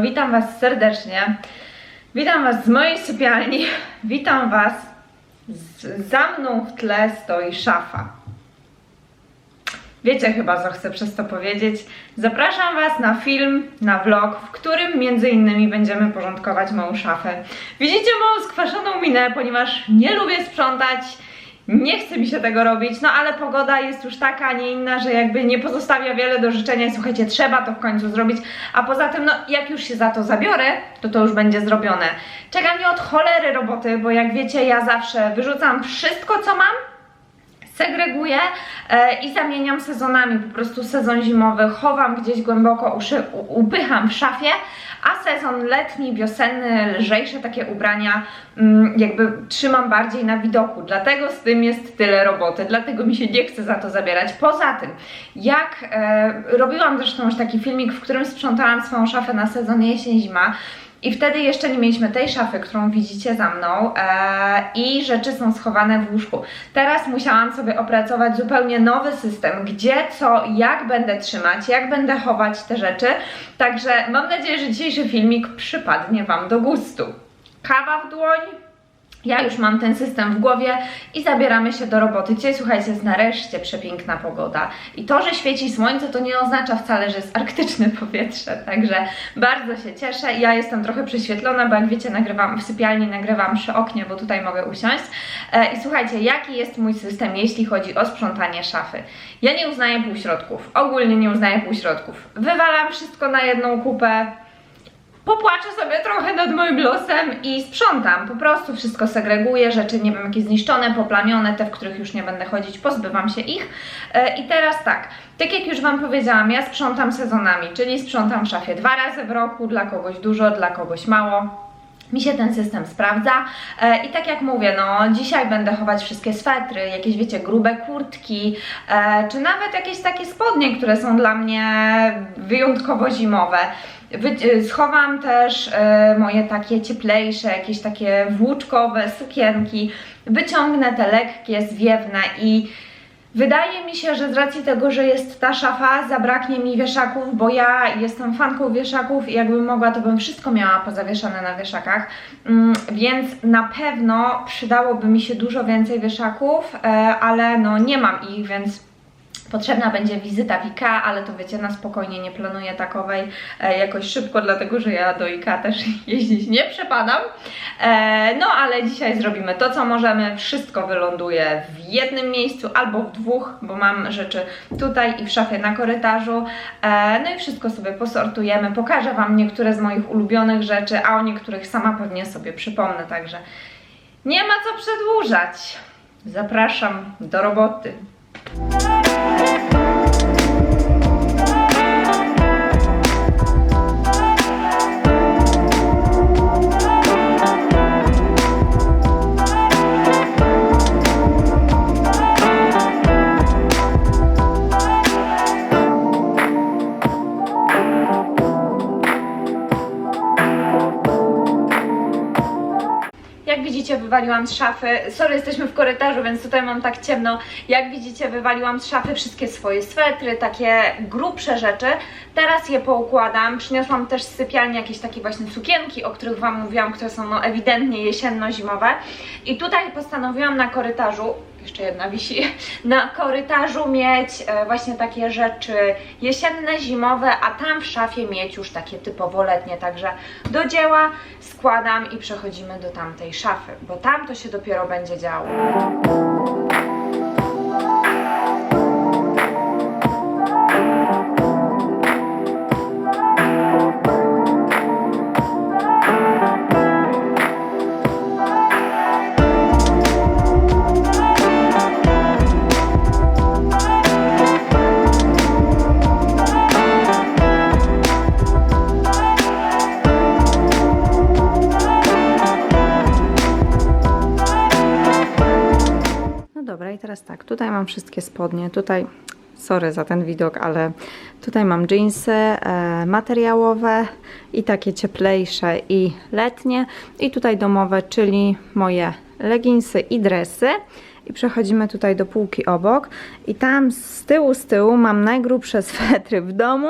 witam Was serdecznie. Witam Was z mojej sypialni. Witam Was. Z, za mną w tle stoi szafa. Wiecie chyba, co chcę przez to powiedzieć. Zapraszam Was na film, na vlog, w którym między innymi będziemy porządkować moją szafę. Widzicie moją skwaszoną minę, ponieważ nie lubię sprzątać. Nie chce mi się tego robić, no ale pogoda jest już taka, a nie inna, że jakby nie pozostawia wiele do życzenia słuchajcie, trzeba to w końcu zrobić, a poza tym, no jak już się za to zabiorę, to to już będzie zrobione. Czeka mnie od cholery roboty, bo jak wiecie, ja zawsze wyrzucam wszystko, co mam, segreguję e, i zamieniam sezonami. Po prostu sezon zimowy chowam gdzieś głęboko, upycham w szafie, a sezon letni, wiosenny, lżejsze takie ubrania mm, jakby trzymam bardziej na widoku. Dlatego z tym jest tyle roboty, dlatego mi się nie chce za to zabierać. Poza tym, jak e, robiłam zresztą już taki filmik, w którym sprzątałam swoją szafę na sezon jesień-zima, i wtedy jeszcze nie mieliśmy tej szafy, którą widzicie za mną e, i rzeczy są schowane w łóżku. Teraz musiałam sobie opracować zupełnie nowy system, gdzie, co, jak będę trzymać, jak będę chować te rzeczy. Także mam nadzieję, że dzisiejszy filmik przypadnie Wam do gustu. Kawa w dłoń, ja już mam ten system w głowie i zabieramy się do roboty. Dzisiaj, słuchajcie, jest nareszcie przepiękna pogoda. I to, że świeci słońce, to nie oznacza wcale, że jest arktyczne powietrze. Także bardzo się cieszę. Ja jestem trochę prześwietlona, bo jak wiecie, nagrywam w sypialni, nagrywam przy oknie, bo tutaj mogę usiąść. E, I słuchajcie, jaki jest mój system, jeśli chodzi o sprzątanie szafy? Ja nie uznaję półśrodków. Ogólnie nie uznaję półśrodków. Wywalam wszystko na jedną kupę popłaczę sobie trochę nad moim losem i sprzątam. Po prostu wszystko segreguję, rzeczy, nie wiem, jakieś zniszczone, poplamione, te, w których już nie będę chodzić, pozbywam się ich. E, I teraz tak, tak jak już Wam powiedziałam, ja sprzątam sezonami, czyli sprzątam w szafie dwa razy w roku, dla kogoś dużo, dla kogoś mało. Mi się ten system sprawdza e, i tak jak mówię, no dzisiaj będę chować wszystkie swetry, jakieś wiecie, grube kurtki, e, czy nawet jakieś takie spodnie, które są dla mnie wyjątkowo zimowe. E, schowam też e, moje takie cieplejsze, jakieś takie włóczkowe sukienki, wyciągnę te lekkie, zwiewne i Wydaje mi się, że z racji tego, że jest ta szafa, zabraknie mi wieszaków, bo ja jestem fanką wieszaków i jakbym mogła, to bym wszystko miała pozawieszane na wieszakach, mm, więc na pewno przydałoby mi się dużo więcej wieszaków, e, ale no nie mam ich, więc Potrzebna będzie wizyta w IKEA, ale to wiecie, na spokojnie nie planuję takowej e, jakoś szybko, dlatego że ja do IKEA też jeździć nie przepadam. E, no ale dzisiaj zrobimy to, co możemy. Wszystko wyląduje w jednym miejscu albo w dwóch, bo mam rzeczy tutaj i w szafie na korytarzu. E, no i wszystko sobie posortujemy. Pokażę Wam niektóre z moich ulubionych rzeczy, a o niektórych sama pewnie sobie przypomnę, także nie ma co przedłużać. Zapraszam do roboty. Wywaliłam z szafy. Sorry, jesteśmy w korytarzu, więc tutaj mam tak ciemno. Jak widzicie, wywaliłam z szafy wszystkie swoje swetry, takie grubsze rzeczy. Teraz je poukładam. Przyniosłam też z sypialni jakieś takie właśnie sukienki, o których Wam mówiłam, które są no, ewidentnie jesienno-zimowe. I tutaj postanowiłam na korytarzu jeszcze jedna wisi, na korytarzu mieć e, właśnie takie rzeczy jesienne, zimowe, a tam w szafie mieć już takie typowo letnie, także do dzieła składam i przechodzimy do tamtej szafy, bo tam to się dopiero będzie działo. Tutaj mam wszystkie spodnie, tutaj, sorry za ten widok, ale tutaj mam jeansy e, materiałowe i takie cieplejsze i letnie i tutaj domowe, czyli moje leginsy i dresy. I przechodzimy tutaj do półki obok. I tam z tyłu, z tyłu mam najgrubsze swetry w domu.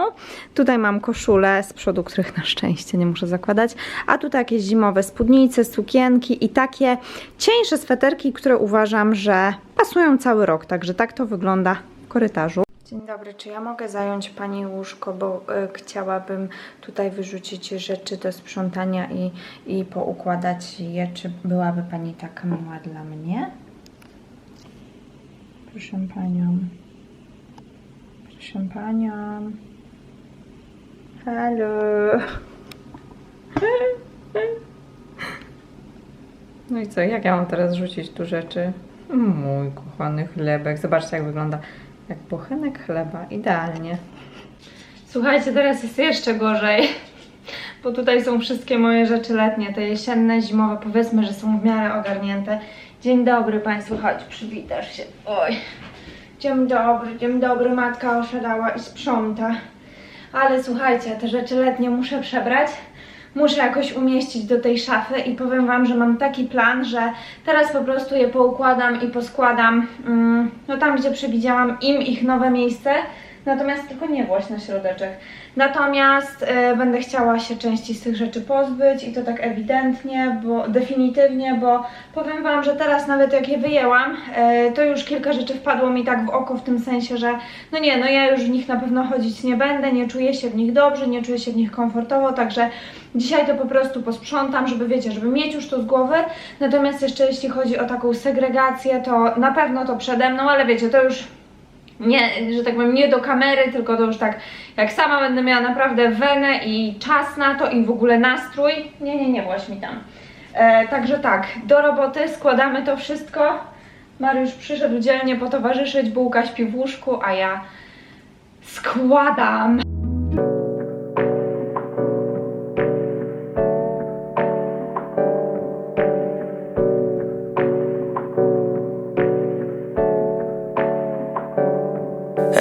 Tutaj mam koszule z przodu, których na szczęście nie muszę zakładać. A tutaj jakieś zimowe spódnice, sukienki i takie cieńsze sweterki, które uważam, że pasują cały rok. Także tak to wygląda w korytarzu. Dzień dobry, czy ja mogę zająć Pani łóżko, bo y, chciałabym tutaj wyrzucić rzeczy do sprzątania i, i poukładać je. Czy byłaby Pani taka miła dla mnie? Proszę Panią. Proszę Panią. Halo. No i co, jak ja mam teraz rzucić tu rzeczy? Mój kochany chlebek. Zobaczcie, jak wygląda. Jak bochenek chleba. Idealnie. Słuchajcie, teraz jest jeszcze gorzej. Bo tutaj są wszystkie moje rzeczy letnie, te jesienne, zimowe, powiedzmy, że są w miarę ogarnięte. Dzień dobry Państwu, chodź, przywitasz się. Oj. Dzień dobry, dzień dobry, matka osiadała i sprząta. Ale słuchajcie, te rzeczy letnie muszę przebrać. Muszę jakoś umieścić do tej szafy i powiem Wam, że mam taki plan, że teraz po prostu je poukładam i poskładam mm, no tam, gdzie przewidziałam im ich nowe miejsce. Natomiast tylko nie właśnie na środeczek. Natomiast e, będę chciała się części z tych rzeczy pozbyć i to tak ewidentnie, bo definitywnie, bo powiem Wam, że teraz nawet jak je wyjęłam, e, to już kilka rzeczy wpadło mi tak w oko w tym sensie, że no nie, no ja już w nich na pewno chodzić nie będę, nie czuję się w nich dobrze, nie czuję się w nich komfortowo, także dzisiaj to po prostu posprzątam, żeby wiecie, żeby mieć już to z głowy. Natomiast jeszcze jeśli chodzi o taką segregację, to na pewno to przede mną, ale wiecie, to już nie, że tak powiem, nie do kamery, tylko to już tak, jak sama będę miała naprawdę wenę i czas na to i w ogóle nastrój. Nie, nie, nie, właśnie mi tam. E, także tak, do roboty, składamy to wszystko. Mariusz przyszedł dzielnie potowarzyszyć, bułka śpi w łóżku, a ja składam.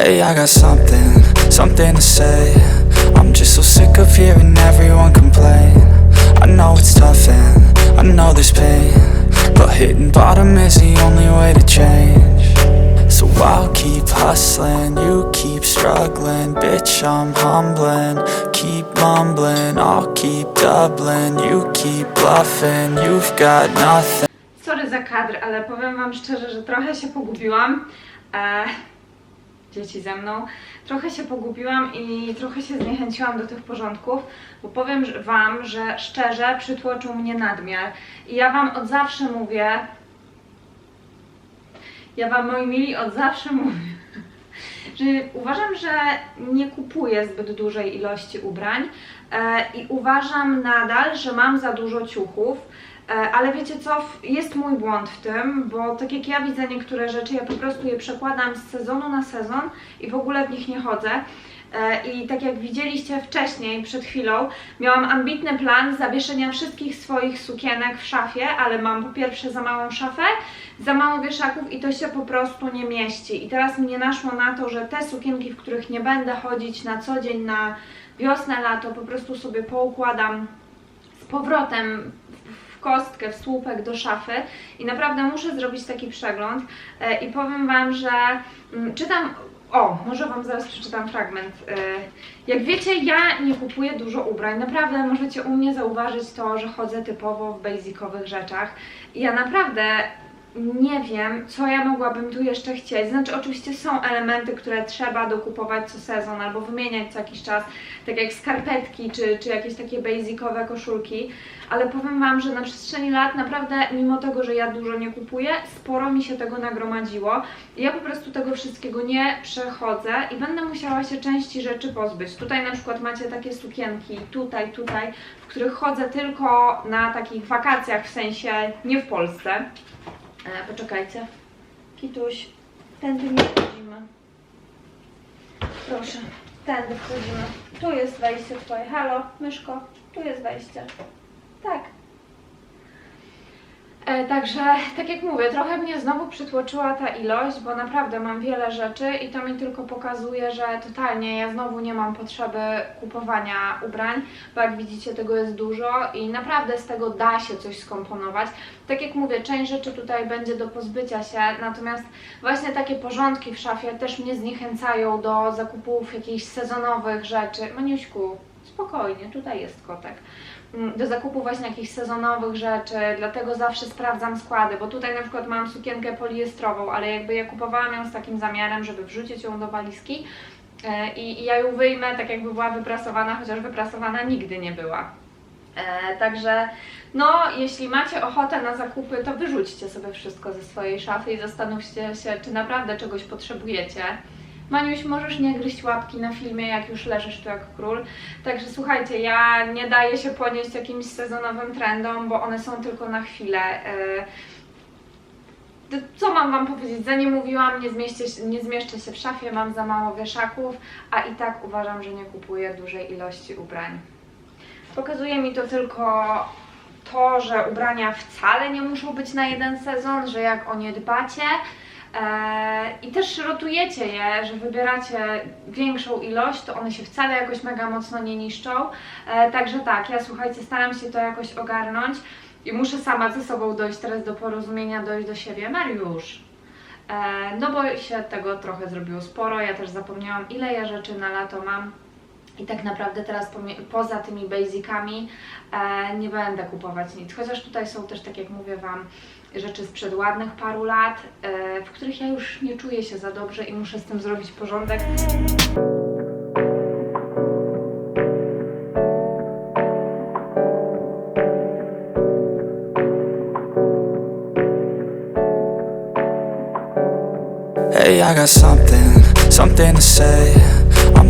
Hey, I got something, something to say. I'm just so sick of hearing everyone complain. I know it's tough and I know there's pain, but hitting bottom is the only way to change. So I'll keep hustling, you keep struggling, bitch. I'm humbling, keep mumbling, I'll keep doubling, you keep bluffing. You've got nothing. Sorry za kadr, ale powiem Wam szczerze, że trochę się pogubiłam. E, dzieci ze mną. Trochę się pogubiłam i trochę się zniechęciłam do tych porządków, bo powiem Wam, że szczerze przytłoczył mnie nadmiar. I ja Wam od zawsze mówię, ja Wam, moi mili, od zawsze mówię, że uważam, że nie kupuję zbyt dużej ilości ubrań e, i uważam nadal, że mam za dużo ciuchów. E, Ale wiecie co, jest mój błąd w tym, bo tak jak ja widzę niektóre rzeczy, ja po prostu je przekładam z sezonu na sezon i w ogóle w nich nie chodzę. E, I tak jak widzieliście wcześniej, przed chwilą, miałam ambitny plan zawieszenia wszystkich swoich sukienek w szafie, ale mam po pierwsze za małą szafę, za mało wieszaków i to się po prostu nie mieści. I teraz mnie naszło na to, że te sukienki, w których nie będę chodzić na co dzień, na wiosnę, lato, po prostu sobie poukładam z powrotem w kostkę, w słupek do szafy. I naprawdę muszę zrobić taki przegląd. E, i powiem Wam, że mm, czytam, o, może Wam zaraz przeczytam fragment. E, Jak wiecie, ja nie kupuję dużo ubrań, naprawdę możecie u mnie zauważyć to, że chodzę typowo w basicowych rzeczach. I ja naprawdę nie wiem, co ja mogłabym tu jeszcze chcieć. Znaczy, oczywiście są elementy, które trzeba dokupować co sezon albo wymieniać co jakiś czas, tak jak skarpetki czy, czy jakieś takie basicowe koszulki, ale powiem Wam, że na przestrzeni lat naprawdę, mimo tego, że ja dużo nie kupuję, sporo mi się tego nagromadziło. Ja po prostu tego wszystkiego nie przechodzę i będę musiała się części rzeczy pozbyć. Tutaj na przykład macie takie sukienki, tutaj, tutaj, w których chodzę tylko na takich wakacjach, w sensie nie w Polsce. E, poczekajcie. Kituś, tędy nie wchodzimy. Proszę, tędy wchodzimy. Tu jest wejście twoje. Halo, myszko, tu jest wejście. Tak. E, Także, tak jak mówię, trochę mnie znowu przytłoczyła ta ilość, bo naprawdę mam wiele rzeczy i to mi tylko pokazuje, że totalnie ja znowu nie mam potrzeby kupowania ubrań, bo jak widzicie tego jest dużo i naprawdę z tego da się coś skomponować. Tak jak mówię, część rzeczy tutaj będzie do pozbycia się, natomiast właśnie takie porządki w szafie też mnie zniechęcają do zakupów jakichś sezonowych rzeczy. Maniuśku, spokojnie, tutaj jest kotek do zakupu właśnie jakichś sezonowych rzeczy, dlatego zawsze sprawdzam składy, bo tutaj na przykład mam sukienkę poliestrową, ale jakby ja kupowałam ją z takim zamiarem, żeby wrzucić ją do walizki e, i, i ja ją wyjmę tak jakby była wyprasowana, chociaż wyprasowana nigdy nie była. E, także no, jeśli macie ochotę na zakupy, to wyrzućcie sobie wszystko ze swojej szafy i zastanówcie się, czy naprawdę czegoś potrzebujecie. Maniuś, możesz nie gryźć łapki na filmie, jak już leżysz tu jak król. Także słuchajcie, ja nie daję się ponieść jakimś sezonowym trendom, bo one są tylko na chwilę. E, Co mam Wam powiedzieć? Za nie mówiłam, nie, zmieście, nie zmieszczę się w szafie, mam za mało wieszaków, a i tak uważam, że nie kupuję dużej ilości ubrań. Pokazuje mi to tylko to, że ubrania wcale nie muszą być na jeden sezon, że jak o nie dbacie i też rotujecie je, że wybieracie większą ilość, to one się wcale jakoś mega mocno nie niszczą. E, także tak, ja słuchajcie, staram się to jakoś ogarnąć i muszę sama ze sobą dojść teraz do porozumienia, dojść do siebie. Mariusz, e, no bo się tego trochę zrobiło sporo, ja też zapomniałam ile ja rzeczy na lato mam. I tak naprawdę teraz poza tymi basicami e, nie będę kupować nic. Chociaż tutaj są też, tak jak mówię Wam, rzeczy sprzed ładnych paru lat, e, w których ja już nie czuję się za dobrze i muszę z tym zrobić porządek. Hey, I got something, something to say.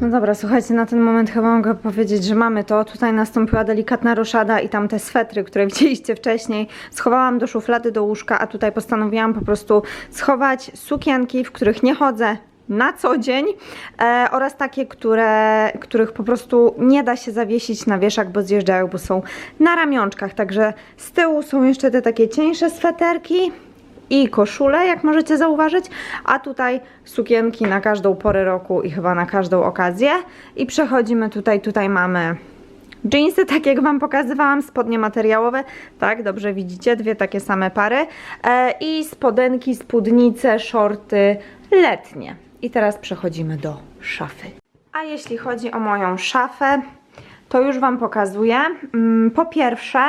No dobra, słuchajcie, na ten moment chyba mogę powiedzieć, że mamy to. Tutaj nastąpiła delikatna roszada i tam te swetry, które widzieliście wcześniej, schowałam do szuflady, do łóżka, a tutaj postanowiłam po prostu schować sukienki, w których nie chodzę na co dzień e, oraz takie, które, których po prostu nie da się zawiesić na wieszak, bo zjeżdżają, bo są na ramionczkach. Także z tyłu są jeszcze te takie cieńsze sweterki, i koszule, jak możecie zauważyć, a tutaj sukienki na każdą porę roku i chyba na każdą okazję. I przechodzimy tutaj, tutaj mamy Jeansy, tak jak Wam pokazywałam, spodnie materiałowe, tak, dobrze widzicie, dwie takie same pary e, i spodenki, spódnice, shorty letnie. I teraz przechodzimy do szafy. A jeśli chodzi o moją szafę, to już Wam pokazuję. Mm, Po pierwsze,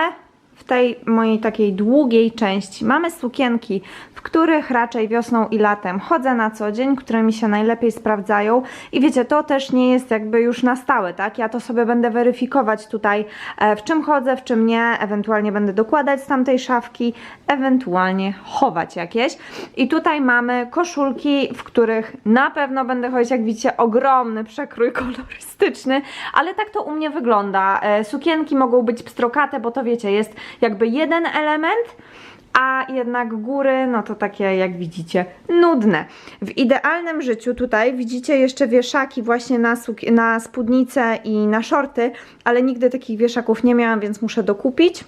tej mojej takiej długiej części mamy sukienki, w których raczej wiosną i latem chodzę na co dzień, które mi się najlepiej sprawdzają i wiecie, to też nie jest jakby już na stałe, tak? Ja to sobie będę weryfikować tutaj, e, w czym chodzę, w czym nie, ewentualnie będę dokładać z tamtej szafki, ewentualnie chować jakieś. I tutaj mamy koszulki, w których na pewno będę chodzić, jak widzicie, ogromny przekrój kolorystyczny, ale tak to u mnie wygląda. E, Sukienki mogą być pstrokate, bo to wiecie, jest jakby jeden element, a jednak góry, no to takie jak widzicie, nudne. W idealnym życiu tutaj widzicie jeszcze wieszaki właśnie na, na spódnicę i na shorty, ale nigdy takich wieszaków nie miałam, więc muszę dokupić.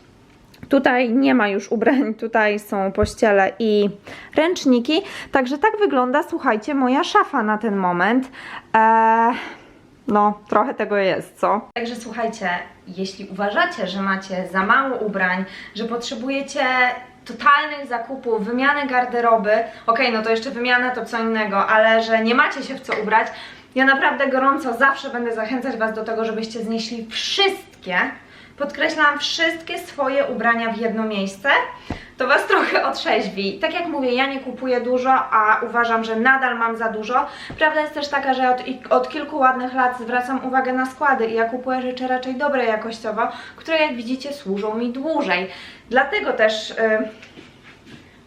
Tutaj nie ma już ubrań, tutaj są pościele i ręczniki. Także tak wygląda, słuchajcie, moja szafa na ten moment. Eee, no, trochę tego jest, co? Także słuchajcie, jeśli uważacie, że macie za mało ubrań, że potrzebujecie totalnych zakupów, wymiany garderoby, okej, no to jeszcze wymiana to co innego, ale że nie macie się w co ubrać, ja naprawdę gorąco zawsze będę zachęcać Was do tego, żebyście znieśli wszystkie, podkreślam, wszystkie swoje ubrania w jedno miejsce, to Was trochę otrzeźwi. Tak jak mówię, ja nie kupuję dużo, a uważam, że nadal mam za dużo. Prawda jest też taka, że od, od kilku ładnych lat zwracam uwagę na składy i ja kupuję rzeczy raczej dobre jakościowo, które jak widzicie służą mi dłużej. Dlatego też... Yy,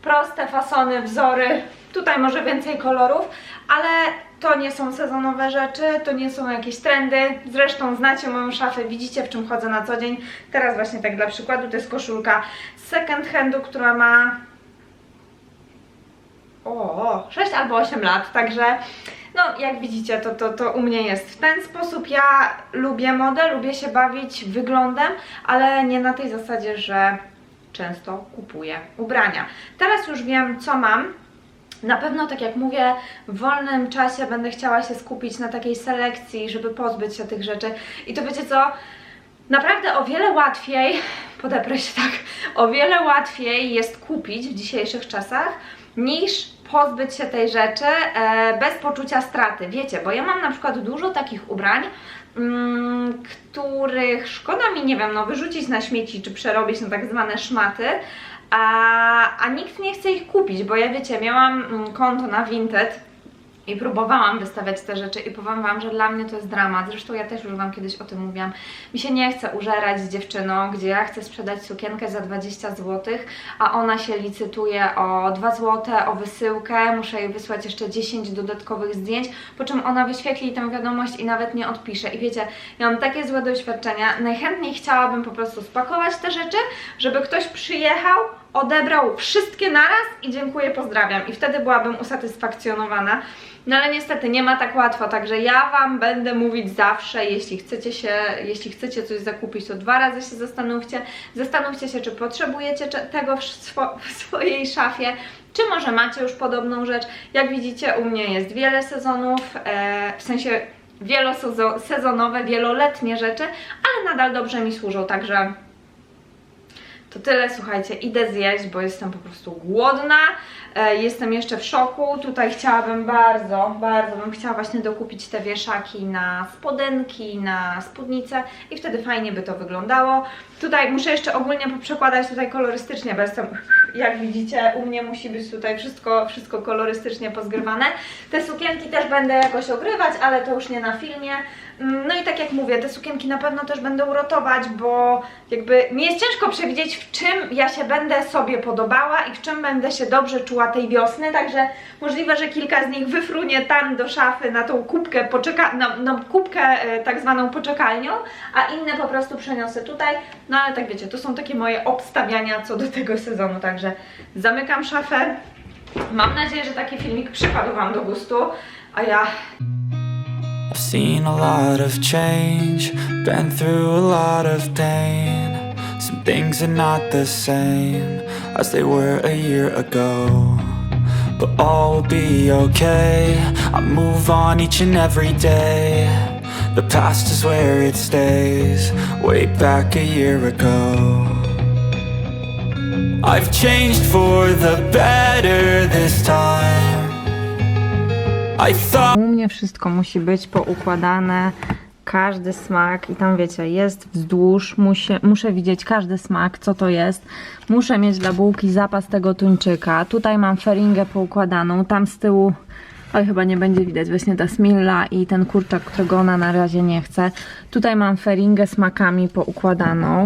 proste fasony, wzory, tutaj może więcej kolorów, ale to nie są sezonowe rzeczy, to nie są jakieś trendy. Zresztą znacie moją szafę, widzicie w czym chodzę na co dzień. Teraz właśnie tak dla przykładu, to jest koszulka z second handu, która ma o, 6 albo 8 lat, także no jak widzicie, to, to, to u mnie jest w ten sposób. Ja lubię modę, lubię się bawić wyglądem, ale nie na tej zasadzie, że często kupuję ubrania. Teraz już wiem, co mam. Na pewno, tak jak mówię, w wolnym czasie będę chciała się skupić na takiej selekcji, żeby pozbyć się tych rzeczy. I to wiecie co? Naprawdę o wiele łatwiej, podeprę się tak, o wiele łatwiej jest kupić w dzisiejszych czasach niż pozbyć się tej rzeczy e, bez poczucia straty. Wiecie, bo ja mam na przykład dużo takich ubrań, mm, których szkoda mi, nie wiem, no wyrzucić na śmieci czy przerobić na tak zwane szmaty, a, a nikt nie chce ich kupić, bo ja wiecie, miałam mm, konto na Vinted i próbowałam wystawiać te rzeczy i powiem Wam, że dla mnie to jest dramat. Zresztą ja też już Wam kiedyś o tym mówiłam. Mi się nie chce użerać z dziewczyną, gdzie ja chcę sprzedać sukienkę za 20 zł, a ona się licytuje o 2 zł, o wysyłkę, muszę jej wysłać jeszcze 10 dodatkowych zdjęć, po czym ona wyświetli tę wiadomość i nawet nie odpisze. I wiecie, ja mam takie złe doświadczenia, najchętniej chciałabym po prostu spakować te rzeczy, żeby ktoś przyjechał, odebrał wszystkie naraz i dziękuję, pozdrawiam. I wtedy byłabym usatysfakcjonowana. No ale niestety nie ma tak łatwo, także ja Wam będę mówić zawsze, jeśli chcecie się, jeśli chcecie coś zakupić, to dwa razy się zastanówcie. Zastanówcie się, czy potrzebujecie tego w, swo- w swojej szafie, czy może macie już podobną rzecz. Jak widzicie, u mnie jest wiele sezonów, e, w sensie wielosezonowe, wieloletnie rzeczy, ale nadal dobrze mi służą, także to tyle, słuchajcie, idę zjeść, bo jestem po prostu głodna. E, jestem jeszcze w szoku. Tutaj chciałabym bardzo, bardzo bym chciała właśnie dokupić te wieszaki na spodenki, na spódnicę i wtedy fajnie by to wyglądało. Tutaj muszę jeszcze ogólnie przekładać tutaj kolorystycznie, bo jestem, jak widzicie, u mnie musi być tutaj wszystko, wszystko kolorystycznie pozgrywane. Te sukienki też będę jakoś ogrywać, ale to już nie na filmie. Mm, No i tak jak mówię, te sukienki na pewno też będą rotować, bo jakby mi jest ciężko przewidzieć, w czym ja się będę sobie podobała i w czym będę się dobrze czuła tej wiosny, także możliwe, że kilka z nich wyfrunie tam do szafy na tą kubkę, poczeka na, na kubkę e, tak zwaną poczekalnią, a inne po prostu przeniosę tutaj. No ale tak wiecie, to są takie moje obstawiania co do tego sezonu, także zamykam szafę. Mam nadzieję, że taki filmik przypadł Wam do gustu, a ja I've seen a lot of change, been through a lot of pain. Some things are not the same as they were a year ago. But all will be okay. I move on each and every day. The past is where it stays, way back a year ago. I've changed for the better this time. I thought. U mnie wszystko musi być poukładane, każdy smak i tam wiecie, jest wzdłuż, muszę, muszę widzieć każdy smak, co to jest. Muszę mieć dla bułki zapas tego tuńczyka. Tutaj mam feringę poukładaną, tam z tyłu, oj chyba nie będzie widać, właśnie ta smilla i ten kurczak, którego ona na razie nie chce. Tutaj mam feringę z makami poukładaną.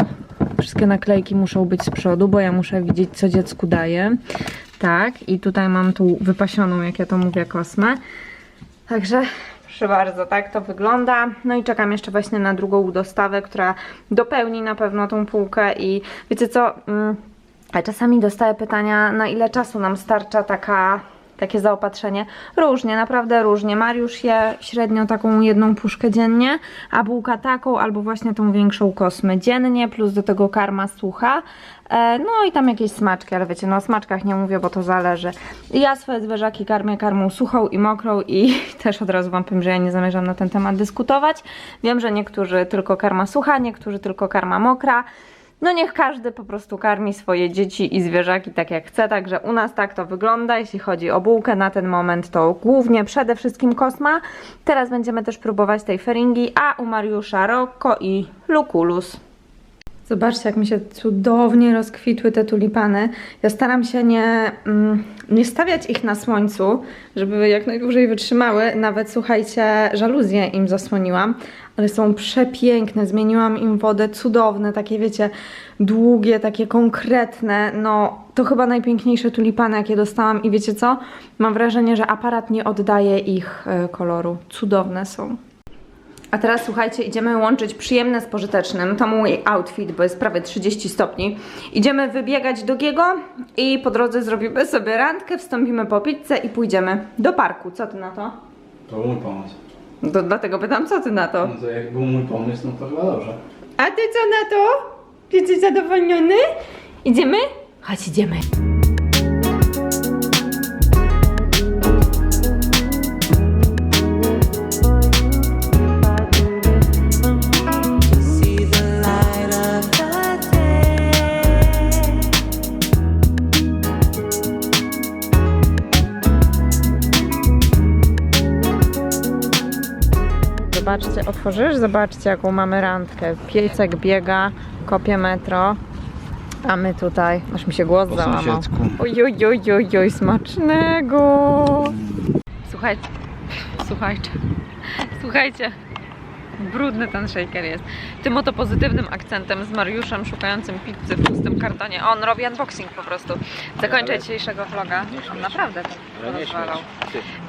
Wszystkie naklejki muszą być z przodu, bo ja muszę widzieć, co dziecku daje. Tak, i tutaj mam tu wypasioną, jak ja to mówię, kosmę. Także proszę bardzo, tak to wygląda. No i czekam jeszcze właśnie na drugą dostawę, która dopełni na pewno tą półkę i wiecie co, mm, a czasami dostaję pytania, na ile czasu nam starcza taka, takie zaopatrzenie. Różnie, naprawdę różnie. Mariusz je średnio taką jedną puszkę dziennie, a bułka taką albo właśnie tą większą kosmę dziennie, plus do tego karma sucha. E, No i tam jakieś smaczki, ale wiecie, no o smaczkach nie mówię, bo to zależy. Ja swoje zwierzaki karmię karmą suchą i mokrą i też od razu wam powiem, że ja nie zamierzam na ten temat dyskutować. Wiem, że niektórzy tylko karma sucha, niektórzy tylko karma mokra. No niech każdy po prostu karmi swoje dzieci i zwierzaki tak jak chce, także u nas tak to wygląda, jeśli chodzi o bułkę na ten moment to głównie przede wszystkim kosma. Teraz będziemy też próbować tej feringi, a u Mariusza Rocco i Lukulus. Zobaczcie, jak mi się cudownie rozkwitły te tulipany. Ja staram się nie, mm, nie stawiać ich na słońcu, żeby jak najdłużej wytrzymały. Nawet, słuchajcie, żaluzję im zasłoniłam, ale są przepiękne. Zmieniłam im wodę, cudowne, takie wiecie, długie, takie konkretne. No, to chyba najpiękniejsze tulipany, jakie dostałam. I wiecie co? Mam wrażenie, że aparat nie oddaje ich e, koloru. Cudowne są. A teraz słuchajcie, idziemy łączyć przyjemne z pożytecznym. To mój outfit, bo jest prawie 30 stopni. Idziemy wybiegać do Giego i po drodze zrobimy sobie randkę, wstąpimy po pizzę i pójdziemy do parku. Co ty na to? To był mój pomysł. To dlatego pytam, co ty na to? No to jak był mój pomysł, no to chyba dobrze. A ty co na to? Jesteś zadowolony? Idziemy? Chodź, idziemy. Otworzysz? Zobaczcie, jaką mamy randkę. Piecek biega, kopie metro, a my tutaj, aż mi się głos Po załamał. sąsiedzku. Oj, oj, oj, oj, oj, smacznego! Słuchajcie, słuchajcie, słuchajcie. Brudny ten shaker jest. Tym oto pozytywnym akcentem z Mariuszem szukającym pizzy w pustym kartonie. On robi unboxing po prostu. Zakończę dzisiejszego vloga. On naprawdę tak rozwalał.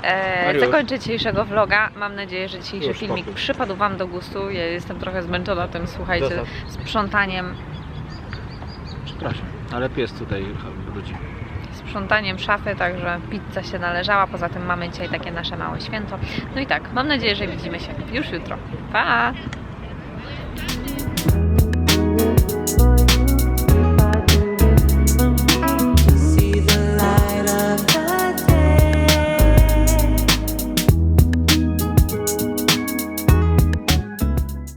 E, zakończę dzisiejszego vloga. Mam nadzieję, że dzisiejszy Już filmik spokój. przypadł Wam do gustu. Ja jestem trochę zmęczona tym, słuchajcie, sprzątaniem, Przepraszam, ale pies tutaj wróci. Sprzątaniem szafy, także pizza się należała. Poza tym mamy dzisiaj takie nasze małe święto. No i tak, mam nadzieję, że widzimy się już jutro. Pa!